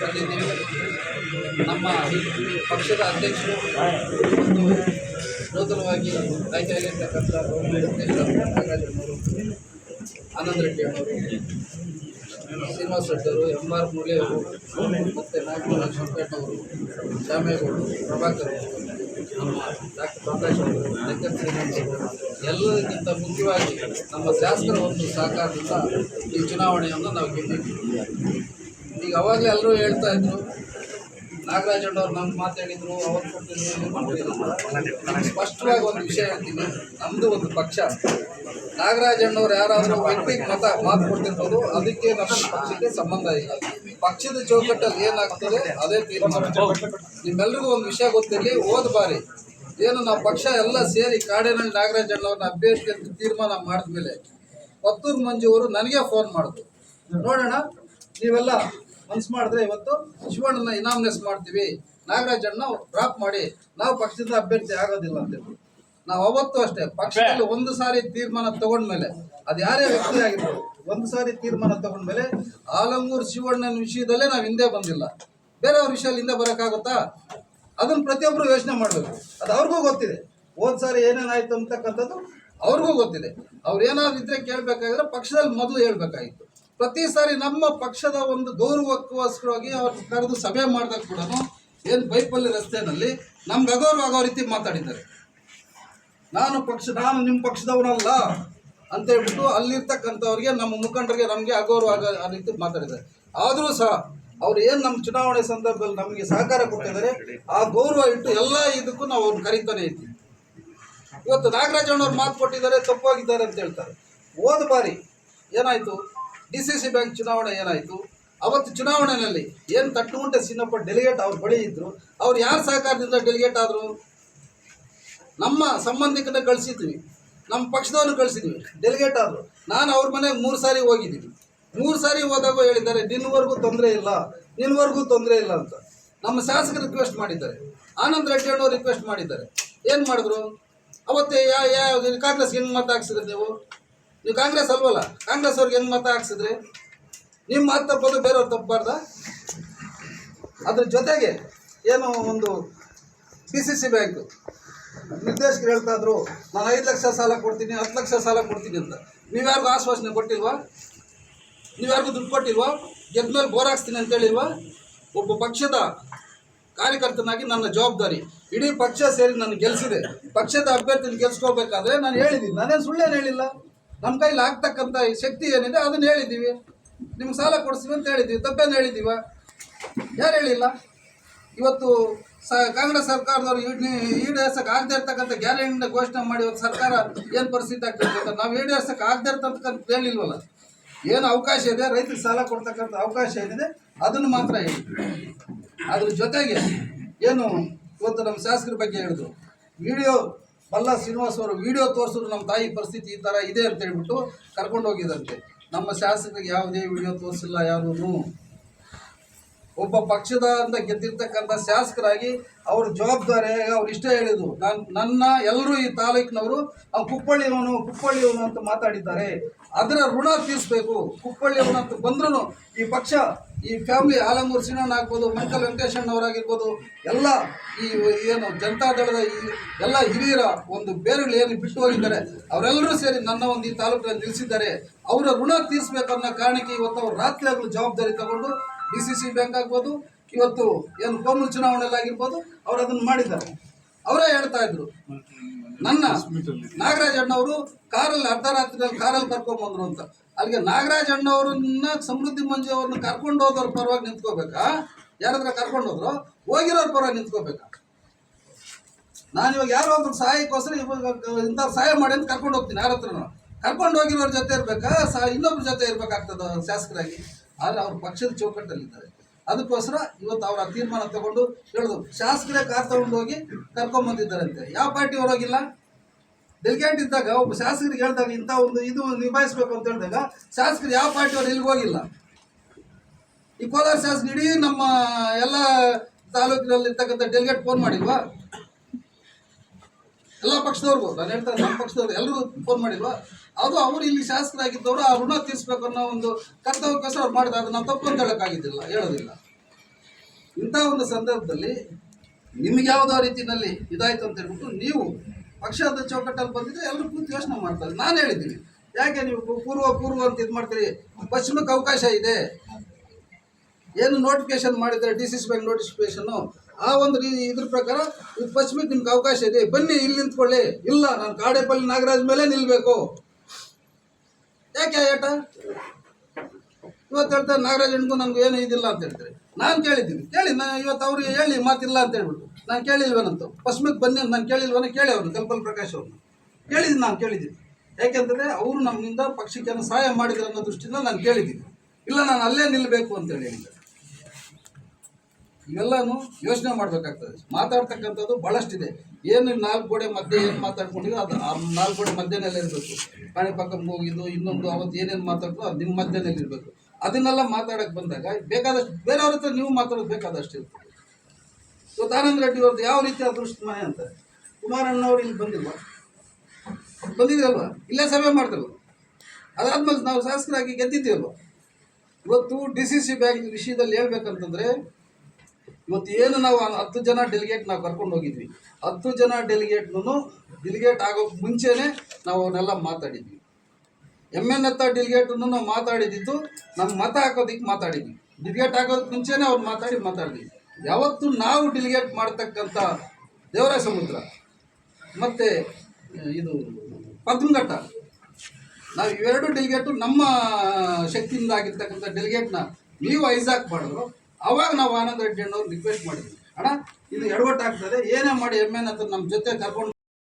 ತಂದಿದ್ದೇವೆ ನಮ್ಮ ಪಕ್ಷದ ಅಧ್ಯಕ್ಷರು ನೂತನವಾಗಿ ಆಯ್ಕೆಯಾಗಿರ್ತಕ್ಕಂಥ ನಾಗರಾಜನವರು ಆನಂದ್ ರೆಡ್ಡಿ ಅವರು, ಶ್ರೀನಿವಾಸ ರೆಡ್ಡಿ ಅವರು ಎಂ ಆರ್ ಮೂಲೆ ಅವರು, ಮತ್ತು ನಾಗಮೂಲ ಅವರು ಶ್ಯಾಮೇಗೌಡರು ಪ್ರಭಾಕರ್ ಅವರು, ನಮ್ಮ ಡಾಕ್ಟರ್ ಪ್ರಕಾಶ್ ಅವರು ಲೆಕ್ಕನ್ ಶ್ರೀನಿವಾಸ್ ಅವರು ಎಲ್ಲದಕ್ಕಿಂತ ಮುಖ್ಯವಾಗಿ ನಮ್ಮ ಶಾಸಕರ ಒಂದು ಸಹಕಾರದಿಂದ ಈ ಚುನಾವಣೆಯನ್ನು ನಾವು ಗೆದ್ದಿದ್ದೀವಿ. ಈಗ ಅವಾಗಲೇ ಎಲ್ಲರೂ ಹೇಳ್ತಾ ಇದ್ರು. ನಾಗರಾಜಣ್ಣವ್ರು ನಮ್ಗೆ ಮಾತಾಡಿದ್ರು ಅವ್ರು ಕೊಟ್ಟಿದ್ರು ಸ್ಪಷ್ಟವಾಗಿ ಒಂದು ವಿಷಯ ಹೇಳ್ತೀನಿ. ನಮ್ಮದು ಒಂದು ಪಕ್ಷ. ನಾಗರಾಜಣ್ಣವ್ರು ಯಾರಾದರೂ ವ್ಯಕ್ತಿಗೆ ಮತ, ಮಾತು ಕೊಡ್ತಿರ್ಬೋದು, ಅದಕ್ಕೆ ನಮ್ಮ ಪಕ್ಷಕ್ಕೆ ಸಂಬಂಧ ಇಲ್ಲ. ಪಕ್ಷದ ಚೌಕಟ್ಟಲ್ಲಿ ಏನಾಗ್ತದೆ, ಅದೇ ತೀರ್ಮಾನ. ನಿಮ್ಮೆಲ್ರಿಗೂ ಒಂದು ವಿಷಯ ಗೊತ್ತಿರಲಿ, ಹೋದ ಬಾರಿ ಏನು ನಾವು ಪಕ್ಷ ಎಲ್ಲ ಸೇರಿ ಕಾಡೇನಹಳ್ಳಿ ನಾಗರಾಜಣ್ಣವ್ರನ್ನ ಅಭ್ಯರ್ಥಿ ಅಂತ ತೀರ್ಮಾನ ಮಾಡಿದ್ಮೇಲೆ ಪತ್ತೂರು ಮಂಜು ಅವರು ನನಗೆ ಫೋನ್ ಮಾಡಿದ್ರು. ನೋಡೋಣ, ನೀವೆಲ್ಲ ಮನ್ಸು ಮಾಡಿದ್ರೆ ಇವತ್ತು ಶಿವಣ್ಣನ ಇನಾಮಿನೇಸ್ ಮಾಡ್ತೀವಿ. ನಾಗರಾಜಣ್ಣ ಡ್ರಾಪ್ ಮಾಡಿ. ನಾವು ಪಕ್ಷದಿಂದ ಅಭ್ಯರ್ಥಿ ಆಗೋದಿಲ್ಲ ಅಂತ ಹೇಳಿ ನಾವು ಅವತ್ತು ಅಷ್ಟೇ ಪಕ್ಷದಲ್ಲಿ ಒಂದು ಸಾರಿ ತೀರ್ಮಾನ ತಗೊಂಡ್ಮೇಲೆ ಅದು ಯಾರೇ ವ್ಯಕ್ತಿ ಆಗಿರ್ಬೋದು ಒಂದು ಸಾರಿ ತೀರ್ಮಾನ ತಗೊಂಡ್ಮೇಲೆ ಆಲಂಗೂರು ಶಿವಣ್ಣನ ವಿಷಯದಲ್ಲೇ ನಾವು ಹಿಂದೆ ಬಂದಿಲ್ಲ. ಬೇರೆಯವ್ರ ವಿಷಯದಲ್ಲಿ ಹಿಂದೆ ಬರೋಕ್ಕಾಗುತ್ತಾ? ಅದನ್ನ ಪ್ರತಿಯೊಬ್ಬರು ಯೋಚನೆ ಮಾಡಬೇಕು. ಅದು ಅವ್ರಿಗೂ ಗೊತ್ತಿದೆ. ಹೋದ ಸಾರಿ ಏನೇನಾಯ್ತು ಅಂತಕ್ಕಂಥದ್ದು ಅವ್ರಿಗೂ ಗೊತ್ತಿದೆ. ಅವ್ರು ಏನಾದ್ರು ಇದ್ರೆ ಕೇಳಬೇಕಾದ್ರೆ ಪಕ್ಷದಲ್ಲಿ ಮೊದಲು ಹೇಳ್ಬೇಕಾಗಿತ್ತು. ಪ್ರತಿ ಸಾರಿ ನಮ್ಮ ಪಕ್ಷದ ಒಂದು ಗೌರವಕ್ಕೋಸ್ಕರವಾಗಿ ಅವ್ರು ಕರೆದು ಸಭೆ ಮಾಡಿದಾಗ ಕೂಡ ಏನು ಬೈಪಲ್ಲಿ ರಸ್ತೆಯಲ್ಲಿ ನಮ್ಗೆ ಅಗೌರವ ಆಗೋ ರೀತಿ ಮಾತಾಡಿದ್ದಾರೆ. ನಾನು ಪಕ್ಷ, ನಾನು ನಿಮ್ಮ ಪಕ್ಷದವನಲ್ಲ ಅಂತ ಹೇಳ್ಬಿಟ್ಟು ಅಲ್ಲಿರ್ತಕ್ಕಂಥವ್ರಿಗೆ, ನಮ್ಮ ಮುಖಂಡರಿಗೆ ನಮಗೆ ಅಗೌರವ ಆಗೋ ರೀತಿ ಮಾತಾಡಿದ್ದಾರೆ. ಆದರೂ ಸಹ ಅವ್ರು ಏನು ನಮ್ಮ ಚುನಾವಣೆ ಸಂದರ್ಭದಲ್ಲಿ ನಮಗೆ ಸಹಕಾರ ಕೊಟ್ಟಿದ್ದಾರೆ, ಆ ಗೌರವ ಇಟ್ಟು ಎಲ್ಲ ಇದಕ್ಕೂ ನಾವು ಅವ್ರನ್ನ ಕರೀತಾನೆ ಇದ್ದೀವಿ. ಇವತ್ತು ನಾಗರಾಜಣ್ಣವ್ರು ಮಾತು ಕೊಟ್ಟಿದ್ದಾರೆ, ತಪ್ಪಾಗಿದ್ದಾರೆ ಅಂತ ಹೇಳ್ತಾರೆ. ಹೋದ ಬಾರಿ ಏನಾಯಿತು? ಡಿ ಸಿ ಸಿ ಬ್ಯಾಂಕ್ ಚುನಾವಣೆ ಏನಾಯಿತು? ಅವತ್ತು ಚುನಾವಣೆಯಲ್ಲಿ ಏನು ತಟ್ಟುಗುಂಟೆ ಸಿನ್ನಪ್ಪ ಡೆಲಿಗೇಟ್ ಅವ್ರ ಬಳಿ ಇದ್ದರು ಅವ್ರು ಯಾರ ಸಹಕಾರದಿಂದ ಡೆಲಿಗೇಟ್ ಆದರು? ನಮ್ಮ ಸಂಬಂಧಿಕನ ಕಳಿಸಿದ್ವಿ, ನಮ್ಮ ಪಕ್ಷದವ್ರನ್ನ ಕಳಿಸಿದ್ವಿ, ಡೆಲಿಗೇಟ್ ಆದರು. ನಾನು ಅವ್ರ ಮನೆಗೆ ಮೂರು ಸಾರಿ ಹೋಗಿದ್ದೀನಿ. ಮೂರು ಸಾರಿ ಹೋದಾಗ ಹೇಳಿದ್ದಾರೆ ನಿನ್ನವರೆಗೂ ತೊಂದರೆ ಇಲ್ಲ ನಿನ್ನವರೆಗೂ ತೊಂದರೆ ಇಲ್ಲ ಅಂತ. ನಮ್ಮ ಶಾಸಕರು ರಿಕ್ವೆಸ್ಟ್ ಮಾಡಿದ್ದಾರೆ, ಆನಂದ್ ರೆಡ್ಡಿ ರಿಕ್ವೆಸ್ಟ್ ಮಾಡಿದ್ದಾರೆ. ಏನು ಮಾಡಿದ್ರು? ಅವತ್ತೇ ಯಾ ಯಾವ ಕಾಂಗ್ರೆಸ್ಗೆ ಹೆಂಗೆ ಮತ ನೀವು? ನೀವು ಕಾಂಗ್ರೆಸ್ ಅಲ್ವಲ್ಲ? ಕಾಂಗ್ರೆಸ್ ಅವ್ರಿಗೆ ಹೆಂಗೆ ಮತ ಹಾಕ್ಸಿದ್ರಿ? ನಿಮ್ಮ ಮತ ತಪ್ಪೋದು ಬೇರೆಯವ್ರು ತಪ್ಪಬಾರ್ದ? ಅದ್ರ ಜೊತೆಗೆ ಏನು ಒಂದು ಪಿ ಸಿ ಸಿ ಬ್ಯಾಂಕು ನಿರ್ದೇಶಕರು ಹೇಳ್ತಾ ಇದ್ರು, ನಾನು ಐದು ಲಕ್ಷ ಸಾಲ ಕೊಡ್ತೀನಿ, ಹತ್ತು ಲಕ್ಷ ಸಾಲ ಕೊಡ್ತೀನಿ ಅಂತ. ನೀವ್ಯಾರಿಗೂ ಆಶ್ವಾಸನೆ ಕೊಟ್ಟಿಲ್ವಾ? ನೀವ್ಯಾರಿಗೂ ದುಡ್ಡು ಕೊಟ್ಟಿಲ್ವಾ? ಗೆದ್ದ ಮೇಲೆ ಬೋರ್ ಹಾಕ್ಸ್ತೀನಿ ಅಂತ ಹೇಳಿಲ್ವಾ? ಒಬ್ಬ ಪಕ್ಷದ ಕಾರ್ಯಕರ್ತನಾಗಿ ನನ್ನ ಜವಾಬ್ದಾರಿ. ಇಡೀ ಪಕ್ಷ ಸೇರಿ ನಾನು ಗೆಲ್ಸಿದೆ. ಪಕ್ಷದ ಅಭ್ಯರ್ಥಿನ ಗೆಲ್ಸ್ಕೋಬೇಕಾದ್ರೆ ನಾನು ಹೇಳಿದ್ದೀನಿ. ನಾನೇನು ಸುಳ್ಳೇನು ಹೇಳಿಲ್ಲ? ನಮ್ಮ ಕೈಲಿ ಆಗ್ತಕ್ಕಂಥ ಈ ಶಕ್ತಿ ಏನಿದೆ ಅದನ್ನು ಹೇಳಿದ್ದೀವಿ. ನಿಮ್ಗೆ ಸಾಲ ಕೊಡಿಸ್ತೀವಿ ಅಂತ ಹೇಳಿದ್ದೀವಿ. ತಪ್ಪೇನು ಹೇಳಿದ್ದೀವ? ಯಾರು ಹೇಳಿಲ್ಲ? ಇವತ್ತು ಸ, ಕಾಂಗ್ರೆಸ್ ಸರ್ಕಾರದವ್ರು ಈಡೇರ್ಸಕ್ಕೆ ಆಗದೆ ಇರ್ತಕ್ಕಂಥ ಗ್ಯಾರಂಟಿ ಘೋಷಣೆ ಮಾಡಿ ಇವತ್ತು ಸರ್ಕಾರ ಏನು ಪರಿಸ್ಥಿತಿ ಆಗ್ತಿರ್ತಕ್ಕಂಥ? ನಾವು ಈಡೇರ್ಸಕ್ಕೆ ಆಗದೆ ಇರ್ತಕ್ಕಂಥ ಹೇಳಿಲ್ವಲ್ಲ ಏನು ಅವಕಾಶ ಇದೆ? ರೈತರಿಗೆ ಸಾಲ ಕೊಡ್ತಕ್ಕಂಥ ಅವಕಾಶ ಏನಿದೆ ಅದನ್ನು ಮಾತ್ರ ಹೇಳಿ. ಅದ್ರ ಜೊತೆಗೆ ಏನು ಇವತ್ತು ನಮ್ಮ ಶಾಸಕರ ಬಗ್ಗೆ ಹೇಳಿದ್ರು. ವಿಡಿಯೋ ಬಲ್ಲ ಶ್ರೀನಿವಾಸ್ ಅವರು ವಿಡಿಯೋ ತೋರಿಸಿದ್ರು ನಮ್ಮ ತಾಯಿ ಪರಿಸ್ಥಿತಿ ಈ ಥರ ಇದೆ ಅಂತ ಹೇಳ್ಬಿಟ್ಟು ಕರ್ಕೊಂಡು ಹೋಗಿದಂತೆ ನಮ್ಮ ಶಾಸಕರಿಗೆ ಯಾವುದೇ ವಿಡಿಯೋ ತೋರಿಸಿಲ್ಲ ಯಾರೂ ಒಬ್ಬ ಪಕ್ಷದ ಅಂತ ಗೆದ್ದಿರ್ತಕ್ಕಂಥ ಶಾಸಕರಾಗಿ ಅವ್ರ ಜವಾಬ್ದಾರಿ, ಅವ್ರು ಇಷ್ಟೇ ಹೇಳಿದ್ರು ನಾನು, ನನ್ನ ಎಲ್ಲರೂ ಈ ತಾಲೂಕಿನವರು, ಅವ್ನು ಕುಪ್ಪಳ್ಳಿಯವನು ಕುಪ್ಪಳ್ಳಿಯವನು ಅಂತ ಮಾತಾಡಿದ್ದಾರೆ. ಅದರ ಋಣ ತೀರಿಸಬೇಕು. ಕುಪ್ಪಳ್ಳಿಯವನು ಅಂತ ಬಂದ್ರೂ ಈ ಪಕ್ಷ, ಈ ಫ್ಯಾಮಿಲಿ ಆಲಮೂರು ಸಿನಣ್ಣ ಆಗ್ಬೋದು, ಮಂಕಲ್ ವೆಂಕಟೇಶಣ್ಣವರಾಗಿರ್ಬೋದು ಎಲ್ಲ ಈ ಏನು ಜನತಾದಳದ ಈ ಎಲ್ಲ ಹಿರಿಯರ ಒಂದು ಬೇರುಗಳು ಏನು ಬಿಟ್ಟು ಹೋಗಿದ್ದಾರೆ. ಅವರೆಲ್ಲರೂ ಸೇರಿ ನನ್ನ ಒಂದು ಈ ತಾಲೂಕಿನಲ್ಲಿ ನಿಲ್ಲಿಸಿದ್ದಾರೆ ಅವರ ಋಣ ತೀರಿಸ್ಬೇಕನ್ನೋ ಕಾರಣಕ್ಕೆ ಇವತ್ತು ಅವ್ರು ರಾತ್ರಿ ಆಗಲು ಜವಾಬ್ದಾರಿ ತಗೊಂಡು ಡಿ ಸಿ ಸಿ ಬ್ಯಾಂಕ್ ಆಗ್ಬೋದು, ಇವತ್ತು ಏನು ಕೋಮಲ್ ಚುನಾವಣೆಯಲ್ಲಿ ಆಗಿರ್ಬೋದು ಅವ್ರು ಅದನ್ನು ಮಾಡಿದ್ದಾರೆ. ಅವರೇ ಹೇಳ್ತಾ ಇದ್ರು. ನನ್ನ ನಾಗರಾಜ್ ಅಣ್ಣವರು ಕಾರಲ್ಲಿ ಅರ್ಧ ರಾತ್ರಿ ಕಾರಲ್ಲಿ ಕರ್ಕೊಂಡ್ಬಂದ್ರು ಅಂತ. ಅಲ್ಲಿಗೆ ನಾಗರಾಜ್ ಅಣ್ಣವ್ರನ್ನ ಸಮೃದ್ಧಿ ಮಂಜು ಅವ್ರನ್ನ ಕರ್ಕೊಂಡು ಹೋದವ್ರ ಪರವಾಗಿ ನಿಂತ್ಕೋಬೇಕಾ? ಯಾರಾದ್ರ ಕರ್ಕೊಂಡು ಹೋದ್ರು? ಹೋಗಿರೋರ ಪರವಾಗಿ ನಿಂತ್ಕೋಬೇಕಾ? ನಾನು ಇವಾಗ ಯಾರೋ ಒಬ್ರು ಸಹಾಯಕ್ಕೋಸ್ಕರ ಇವಾಗ ಇಂಥವ್ರು ಸಹಾಯ ಮಾಡಿ ಅಂತ ಕರ್ಕೊಂಡು ಹೋಗ್ತೀನಿ, ಯಾರ ಹತ್ರನೂ. ಕರ್ಕೊಂಡು ಹೋಗಿರೋರ ಜೊತೆ ಇರಬೇಕಾ? ಸಹ ಇನ್ನೊಬ್ರ ಜೊತೆ ಇರ್ಬೇಕಾಗ್ತದ ಶಾಸಕರಾಗಿ? ಆದರೆ ಅವ್ರ ಪಕ್ಷದ ಚೌಕಟ್ಟಲ್ಲಿದ್ದಾರೆ. ಅದಕ್ಕೋಸ್ಕರ ಇವತ್ತು ಅವರ ತೀರ್ಮಾನ ತಗೊಂಡು ಹೇಳಿದ್ರು ಶಾಸಕರೇ ಕಾರ್ ತಗೊಂಡು ಹೋಗಿ ಕರ್ಕೊಂಬಂದಿದ್ದಾರಂತೆ ಯಾವ ಪಾರ್ಟಿ ಹೊರಗಿಲ್ಲ? ಡೆಲಿಗೇಟ್ ಇದ್ದಾಗ, ಒಬ್ಬ ಶಾಸಕರಿಗೆ ಹೇಳಿದಾಗ ಇಂಥ ಒಂದು ಇದು ನಿಭಾಯಿಸ್ಬೇಕು ಅಂತ ಹೇಳಿದಾಗ ಶಾಸಕರು ಯಾವ ಪಾರ್ಟಿಯವರು ಇಲ್ಲಿಗೆ ಹೋಗಿಲ್ಲ. ಈ ಕೋಲಾರ ಶಾಸಕ ಇಡೀ ನಮ್ಮ ಎಲ್ಲ ತಾಲೂಕಿನಲ್ಲಿ ಇರ್ತಕ್ಕಂಥ ಡೆಲಿಗೇಟ್ ಫೋನ್ ಮಾಡಿಲ್ವಾ? ಎಲ್ಲ ಪಕ್ಷದವ್ರಿಗೂ ನಾನು ಹೇಳ್ತಾರೆ, ನಮ್ಮ ಪಕ್ಷದವ್ರು ಎಲ್ಲರೂ ಫೋನ್ ಮಾಡಿಲ್ವಾ? ಅದು ಅವರು ಇಲ್ಲಿ ಶಾಸಕರಾಗಿದ್ದವರು ಆ ಋಣ ತೀರಿಸ್ಬೇಕು ಅನ್ನೋ ಒಂದು ಕರ್ತವ್ಯಕ್ಕೋಸ್ಕರ ಅವ್ರು ಮಾಡಿದ ಅದು ನಾವು ತಪ್ಪು ಅಂತ ಹೇಳೋಕ್ಕಾಗಿದ್ದಿಲ್ಲ, ಹೇಳೋದಿಲ್ಲ. ಇಂಥ ಒಂದು ಸಂದರ್ಭದಲ್ಲಿ ನಿಮ್ಗೆ ಯಾವುದೋ ರೀತಿಯಲ್ಲಿ ಇದಾಯಿತು ಅಂತ ಹೇಳ್ಬಿಟ್ಟು ನೀವು ಪಕ್ಷದ ಚೌಕಟ್ಟಲ್ಲಿ ಬಂದಿದ್ರೆ ಎಲ್ಲರೂ ಕೂತು ಯೋಚನೆ ಮಾಡ್ತಾರೆ. ನಾನು ಹೇಳಿದ್ದೀನಿ, ಯಾಕೆ ನೀವು ಪೂರ್ವ ಪೂರ್ವ ಅಂತ ಇದು ಮಾಡ್ತೀರಿ? ಪಶ್ಚಿಮಕ್ಕೆ ಅವಕಾಶ ಇದೆ. ಏನು ನೋಟಿಫಿಕೇಶನ್ ಮಾಡಿದರೆ ಡಿ ಸಿ ಸಿ ಬ್ಯಾಂಕ್ ನೋಟಿಫಿಕೇಶನ್ನು ಆ ಒಂದು ಇದ್ರ ಪ್ರಕಾರ ಪಶ್ಚಿಮಕ್ಕೆ ನಿಮ್ಗೆ ಅವಕಾಶ ಇದೆ. ಬನ್ನಿ, ಇಲ್ಲಿ ನಿಂತ್ಕೊಳ್ಳಿ. ಇಲ್ಲ, ನಾನು ಕಾಡೇಪಲ್ಲಿ ನಾಗರಾಜ್ ಮೇಲೆ ನಿಲ್ಲಬೇಕು ಯಾಕೆ ಏಟ? ಇವತ್ತು ಹೇಳ್ತಾರೆ ನಾಗರಾಜ್ ಹೆಣ್ಗು ನನಗೆ ಏನು ಇದಿಲ್ಲ ಅಂತ ಹೇಳ್ತಾರೆ. ನಾನು ಕೇಳಿದ್ದೀನಿ. ಕೇಳಿ ನಾನು ಇವತ್ತು ಅವ್ರಿಗೆ ಹೇಳಿ ಮಾತಿಲ್ಲ ಅಂತ ಹೇಳ್ಬಿಟ್ಟು. ನಾನು ಕೇಳಿಲ್ವೇನಂತ. ಪಶ್ಚಿಮಕ್ಕೆ ಬನ್ನಿ ಅಂತ ನಾನು ಕೇಳಿಲ್ವನ ಕೇಳಿ ಅವ್ರನ್ನ, ಕಲ್ಪಲ್ ಪ್ರಕಾಶ್ ಅವ್ರನ್ನ. ಕೇಳಿದ್ದೀನಿ, ನಾನು ಕೇಳಿದ್ದೀನಿ. ಯಾಕೆಂದ್ರೆ ಅವರು ನಮ್ಮಿಂದ ಪಕ್ಷಕ್ಕೆ ಸಹಾಯ ಮಾಡಿದ್ರು ಅನ್ನೋ ದೃಷ್ಟಿಯಿಂದ ನಾನು ಕೇಳಿದ್ದೀನಿ. ಇಲ್ಲ, ನಾನು ಅಲ್ಲೇ ನಿಲ್ಲಬೇಕು ಅಂತೇಳಿ ಹೇಳಿದ್ದಾರೆ ಇವೆಲ್ಲನೂ ಯೋಚನೆ ಮಾಡಬೇಕಾಗ್ತದೆ. ಮಾತಾಡ್ತಕ್ಕಂಥದ್ದು ಭಾಳಷ್ಟಿದೆ ಏನು ನಾಲ್ಕು ಗೋಡೆ ಮಧ್ಯೆ ಏನು ಮಾತಾಡ್ಕೊಂಡಿದ್ರು ಅದು ಆ ನಾಲ್ಕು ಗೋಡೆ ಮಧ್ಯೆನಲ್ಲೇ ಇರಬೇಕು. ಕಾಣಿ ಪಕ್ಕ ಹೋಗಿದ್ದು, ಇನ್ನೊಂದು ಅವತ್ತು ಏನೇನು ಮಾತಾಡ್ತು ಅದು ನಿಮ್ಮ ಮಧ್ಯದಲ್ಲಿ ಇರಬೇಕು. ಅದನ್ನೆಲ್ಲ ಮಾತಾಡೋಕೆ ಬಂದಾಗ ಬೇಕಾದಷ್ಟು ಬೇರೆಯವ್ರ ಹತ್ರ ನೀವು ಮಾತಾಡೋದು ಬೇಕಾದಷ್ಟು ಇರ್ತದೆ ಇವತ್ತು ಆನಂದ್ ರೆಡ್ಡಿ ಅವ್ರದ್ದು ಯಾವ ರೀತಿ ಅದೃಷ್ಟ ಮನೆ ಅಂತ? ಕುಮಾರಣ್ಣವ್ರು ಇಲ್ಲಿ ಬಂದಿಲ್ವಾ? ಬಂದಿದ್ರಲ್ವ ಇಲ್ಲೇ ಸಭೆ ಮಾಡ್ತಿಲ್ವ? ಅದಾದ್ಮೇಲೆ ನಾವು ಶಾಸಕರಾಗಿ ಗೆದ್ದಿದ್ದೀವಲ್ವ? ಇವತ್ತು ಡಿ ಸಿ ಸಿ ಬ್ಯಾಂಕ್ ವಿಷಯದಲ್ಲಿ ಹೇಳ್ಬೇಕಂತಂದ್ರೆ ಇವತ್ತು ಏನು ನಾವು ಹತ್ತು ಜನ ಡೆಲಿಗೇಟ್ ನಾವು ಕರ್ಕೊಂಡು ಹೋಗಿದ್ವಿ. ಹತ್ತು ಜನ ಡೆಲಿಗೇಟ್ನು ಡೆಲಿಗೇಟ್ ಆಗೋಕ್ಕೆ ಮುಂಚೆನೇ ನಾವು ಅವನ್ನೆಲ್ಲ ಮಾತಾಡಿದ್ವಿ. ಎಂ ಎನ್ ಎತ್ತ ನಾವು ಮಾತಾಡಿದ್ದು ನಮ್ಮ ಮತ ಹಾಕೋದಿಕ್ಕೆ ಮಾತಾಡಿದ್ವಿ. ಡೆಲಿಗೇಟ್ ಆಗೋದಕ್ಕೆ ಮುಂಚೆನೇ ಅವ್ರು ಮಾತಾಡಿ ಮಾತಾಡಿದ್ವಿ. ಯಾವತ್ತು ನಾವು ಡೆಲಿಗೇಟ್ ಮಾಡ್ತಕ್ಕಂಥ ದೇವರ ಸಮುದ್ರ ಮತ್ತು, ಇದು ಪದ್ಮಘಟ್ಟ, ನಾವು ಇವೆರಡು ಡೆಲಿಗೇಟು ನಮ್ಮ ಶಕ್ತಿಯಿಂದ ಆಗಿರ್ತಕ್ಕಂಥ ಡೆಲಿಗೇಟ್ನ ನೀವು ಐಸಾಕ್ ಮಾಡಿದ್ರು. ಅವಾಗ ನಾವು ಆನಂದ್ ರೆಡ್ಡಿ ಅಣ್ಣವ್ರು ರಿಕ್ವೆಸ್ಟ್ ಮಾಡಿದ್ವಿ. ಅಣ್ಣ, ಇದು ಎಡವಟ್ಟಾಗ್ತದೆ, ಏನೇ ಮಾಡಿ ಎಂ ಎನ್ ಹತ್ರ ನಮ್ಮ ಜೊತೆ ಕರ್ಕೊಂಡು